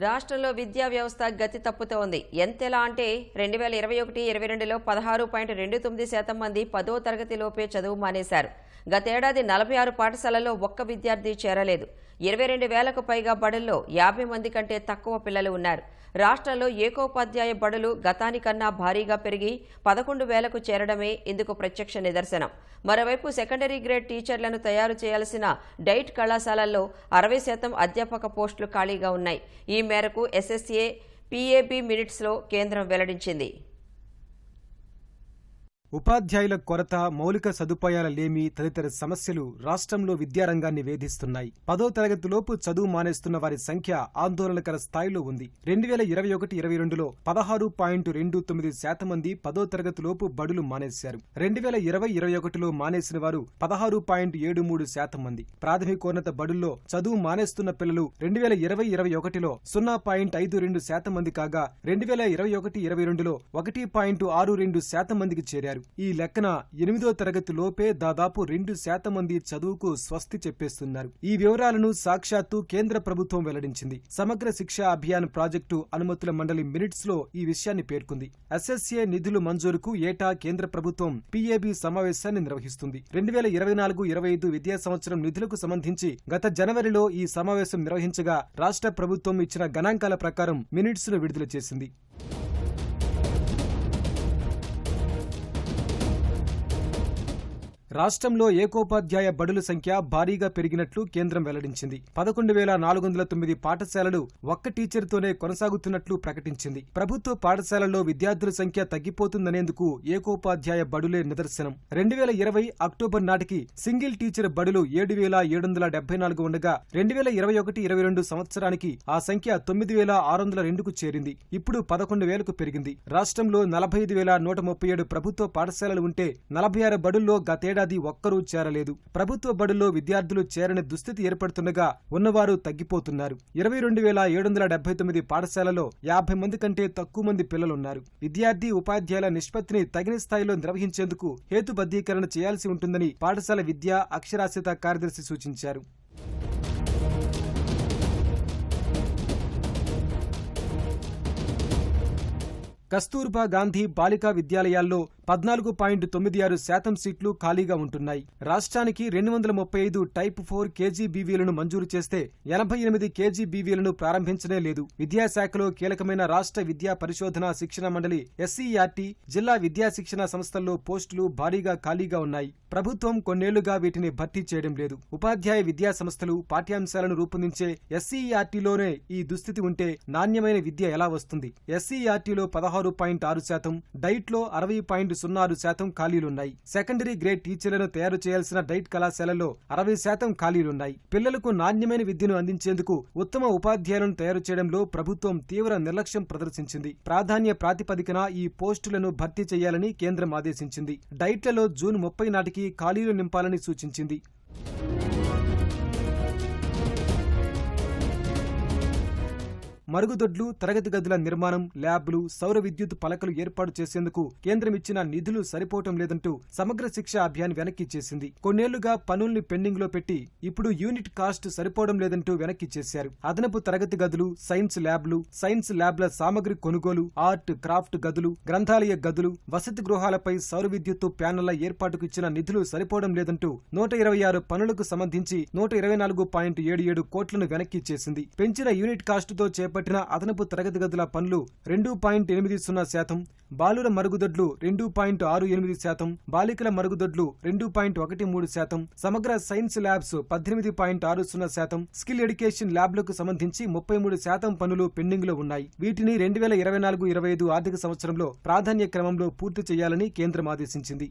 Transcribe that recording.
రాష్ట్రంలో విద్యా వ్యవస్థ గతి తప్పుతోంది. ఎంతెలా అంటే రెండు వేల ఇరవై ఒకటి ఇరవై రెండులో పదహారు పాయింట్ రెండు తొమ్మిది శాతం మంది పదో తరగతిలోపే చదువు మానేశారు. గతేడాది నలభై ఆరు పాఠశాలల్లో ఒక్క విద్యార్థి చేరలేదు. ఇరవై రెండు వేలకు పైగా బడుల్లో యాభై మంది కంటే తక్కువ పిల్లలు ఉన్నారు. రాష్ట్రంలో ఏకోపాధ్యాయ బడులు గతానికన్నా భారీగా పెరిగి పదకొండు వేలకు చేరడమే ఇందుకు ప్రత్యక్ష నిదర్శనం. మరోవైపు సెకండరీ గ్రేడ్ టీచర్లను తయారు చేయాల్సిన డైట్ కళాశాలల్లో అరవై శాతం అధ్యాపక పోస్టులు ఖాళీగా ఉన్నాయి. ఈ మేరకు ఎస్ఎస్ఏ పీఏబీ మినిట్స్లో కేంద్రం వెల్లడించింది. ఉపాధ్యాయుల కొరత మౌలిక సదుపాయాల లేమి తదితర సమస్యలు రాష్ట్రంలో విద్యారంగాన్ని వేధిస్తున్నాయి. పదో తరగతిలోపు చదువు మానేస్తున్న వారి సంఖ్య ఆందోళనకర స్థాయిలో ఉంది. రెండు వేల ఇరవై ఒకటి ఇరవై రెండులో పదహారు పాయింట్ రెండు తొమ్మిది శాతం మంది పదో తరగతిలోపు బడులు మానేశారు. రెండు వేల ఇరవై ఇరవై ఒకటిలో మానేసిన వారు పదహారు పాయింట్ ఏడు మూడు శాతం మంది. ప్రాథమికోన్నత బడుల్లో చదువు మానేస్తున్న పిల్లలు రెండు వేల ఇరవై ఇరవై ఒకటిలో సున్నా పాయింట్ ఐదు రెండు శాతం మంది కాగా రెండు వేల ఇరవై ఒకటి ఇరవై రెండులో ఒకటి పాయింట్ ఆరు రెండు శాతం మందికి చేరారు. ఈ లెక్కన ఎనిమిదో తరగతి లోపే దాదాపు రెండు శాతం మంది చదువుకు స్వస్తి చెప్పేస్తున్నారు. ఈ వివరాలను సాక్షాత్తు కేంద్ర ప్రభుత్వం వెల్లడించింది. సమగ్ర శిక్షా అభియాన్ ప్రాజెక్టు అనుమతుల మండలి మినిట్స్లో ఈ విషయాన్ని పేర్కొంది. ఎస్ఎస్ఏ నిధులు మంజూరుకు ఏటా కేంద్ర ప్రభుత్వం పీఏబీ సమావేశాన్ని నిర్వహిస్తుంది. రెండు వేల ఇరవై నాలుగు ఇరవై ఐదు విద్యా సంవత్సరం నిధులకు సంబంధించి గత జనవరిలో ఈ సమావేశం నిర్వహించగా రాష్ట్ర ప్రభుత్వం ఇచ్చిన గణాంకాల ప్రకారం మినిట్స్ను విడుదల చేసింది. రాష్ట్రంలో ఏకోపాధ్యాయ బడుల సంఖ్య భారీగా పెరిగినట్లు కేంద్రం వెల్లడించింది. పదకొండు వేల నాలుగు వందల తొమ్మిది పాఠశాలలు ఒక్క టీచర్తోనే కొనసాగుతున్నట్లు ప్రకటించింది. ప్రభుత్వ పాఠశాలల్లో విద్యార్థుల సంఖ్య తగ్గిపోతుందనేందుకు ఏకోపాధ్యాయ బడులే నిదర్శనం. రెండు వేల ఇరవై అక్టోబర్ నాటికి సింగిల్ టీచర్ బడులు ఏడు వేల ఏడు వందల డెబ్బై నాలుగు ఉండగా రెండు వేల ఇరవై ఒకటి ఇరవై రెండు సంవత్సరానికి ఆ సంఖ్య తొమ్మిది వేల ఆరు వందల రెండుకు చేరింది. ఇప్పుడు పదకొండు వేలకు పెరిగింది. రాష్ట్రంలో నలభై ఐదు వేల నూట ముప్పై ఏడు ప్రభుత్వ పాఠశాలలు ఉంటే నలభై ఆరు బడుల్లో గతేడా గతేడాది ఒక్కరూ చేరలేదు. ప్రభుత్వ బడుల్లో విద్యార్థులు చేరని దుస్థితి ఏర్పడుతుండగా ఉన్నవారు తగ్గిపోతున్నారు. ఇరవై రెండు వేల ఏడు వందల డెబ్బై తొమ్మిది పాఠశాలలో యాభై మంది కంటే తక్కువ మంది పిల్లలున్నారు. విద్యార్థి ఉపాధ్యాయుల నిష్పత్తిని తగిన స్థాయిలో నిర్వహించేందుకు హేతుబద్ధీకరణ చేయాల్సి ఉంటుందని పాఠశాల విద్యా అక్షరాస్యత కార్యదర్శి సూచించారు. కస్తూర్బా గాంధీ బాలికా విద్యాలయాల్లో పద్నాలుగు పాయింట్ తొమ్మిది ఆరు శాతం సీట్లు ఖాళీగా ఉంటున్నాయి. రాష్ట్రానికి రెండు వందల ముప్పై ఐదు టైప్ ఫోర్ కేజీబీవీలను మంజూరు చేస్తే ఎనభై ఎనిమిది కేజీబీవీలను ప్రారంభించనే లేదు. విద్యాశాఖలో కీలకమైన రాష్ట్ర విద్యా పరిశోధన శిక్షణ మండలి ఎస్సీఆర్టీ జిల్లా విద్యా శిక్షణ సంస్థల్లో పోస్టులు భారీగా ఖాళీగా ఉన్నాయి. ప్రభుత్వం కొన్నేళ్ళుగా వీటిని భర్తీ చేయడం లేదు. ఉపాధ్యాయ విద్యా సంస్థలు పాఠ్యాంశాలను రూపొందించే ఎస్సీఆర్టీలోనే ఈ దుస్థితి ఉంటే నాణ్యమైన విద్య ఎలా వస్తుంది? ఎస్సీఆర్టీలో పదహారు పాయింట్ ఆరు శాతం డైట్లో అరవై పాయింట్ సున్నా శాతం ఖాళీలున్నాయి. సెకండరీ గ్రేడ్ టీచర్లను తయారు చేయాల్సిన డైట్ కళాశాలలో అరవై శాతం ఖాళీలున్నాయి. పిల్లలకు నాణ్యమైన విద్యను అందించేందుకు ఉత్తమ ఉపాధ్యాయులను తయారు చేయడంలో ప్రభుత్వం తీవ్ర నిర్లక్ష్యం ప్రదర్శించింది. ప్రాధాన్య ప్రాతిపదికన ఈ పోస్టులను భర్తీ చేయాలని కేంద్రం ఆదేశించింది. డైట్లలో జూన్ ముప్పై నాటికి ఖాళీలు నింపాలని సూచించింది. మరుగుదొడ్లు తరగతి గదుల నిర్మాణం ల్యాబ్లు సౌర విద్యుత్ పలకలు ఏర్పాటు చేసేందుకు కేంద్రం ఇచ్చిన నిధులు సరిపోవటం లేదంటూ సమగ్ర శిక్ష అభియాన్ వెనక్కి చేసింది. కొన్నేళ్ళుగా పనుల్ని పెండింగ్లో పెట్టి ఇప్పుడు యూనిట్ కాస్ట్ సరిపోవడం లేదంటూ వెనక్కి చేశారు. అదనపు తరగతి గదులు సైన్స్ ల్యాబ్లు సైన్స్ ల్యాబ్ల సామగ్రి కొనుగోలు ఆర్ట్ క్రాఫ్ట్ గదులు గ్రంథాలయ గదులు వసతి గృహాలపై సౌర విద్యుత్తు ప్యానెళ్ళ ఏర్పాటుకు ఇచ్చిన నిధులు సరిపోవడం లేదంటూ నూట ఇరవై ఆరు పనులకు సంబంధించి నూట ఇరవై నాలుగు పాయింట్ ఏడు ఏడు కోట్లను వెనక్కి చేసింది. పెంచిన యూనిట్ కాస్టుతో చేపట్టిన అదనపు తరగతి గదుల పనులు రెండు పాయింట్ ఎనిమిది సున్నా శాతం బాలుర మరుగుదొడ్లు రెండు పాయింట్ ఆరు ఎనిమిది శాతం బాలికల మరుగుదొడ్లు రెండు పాయింట్ ఒకటి మూడు శాతం సమగ్ర సైన్స్ ల్యాబ్స్ పద్దెనిమిది పాయింట్ ఆరు సున్నా శాతం స్కిల్ ఎడ్యుకేషన్ ల్యాబ్లకు సంబంధించి ముప్పై మూడు శాతం పనులు పెండింగ్లో ఉన్నాయి. వీటిని రెండు వేల ఇరవై నాలుగు ఇరవై ఐదు ఆర్థిక సంవత్సరంలో ప్రాధాన్య క్రమంలో పూర్తి చేయాలని కేంద్రం ఆదేశించింది.